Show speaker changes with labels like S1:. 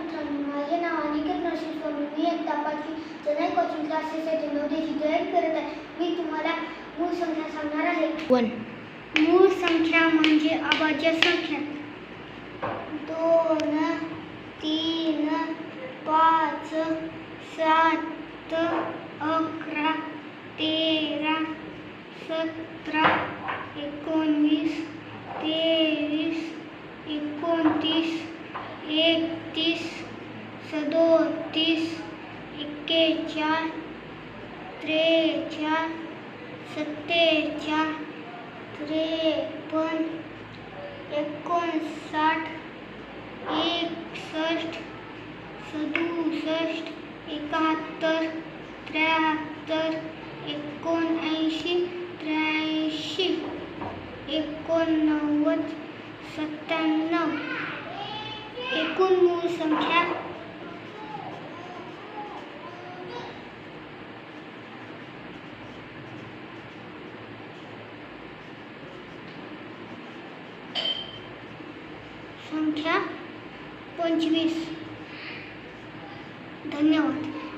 S1: मित्रांनो माझे नाव अनिकेत नरसिंह स्वामी. मी एक तापाची चेन्नई कोचिंग क्लासेससाठी नवदेची तयारी करत आहे. मी तुम्हाला मूळ संख्या सांगणार आहे.
S2: वन.
S1: मूळ संख्या म्हणजे अभाज्य संख्या. दोन तीन पाच सात अकरा तेरा सतरा एकोणवीस एकतीस सदोतीस एक्केचाळ त्रेचाळ सत्तेचाळ त्रेपन्न एकोणसाठ एकसष्ट सदुसष्ट एकाहत्तर त्र्याहत्तर एकोणऐंशी, त्र्याऐंशी, एकोणनव्वद, सत्त्याण्णव। एकूण मूळ संख्या। संख्या पंचवीस। धन्यवाद।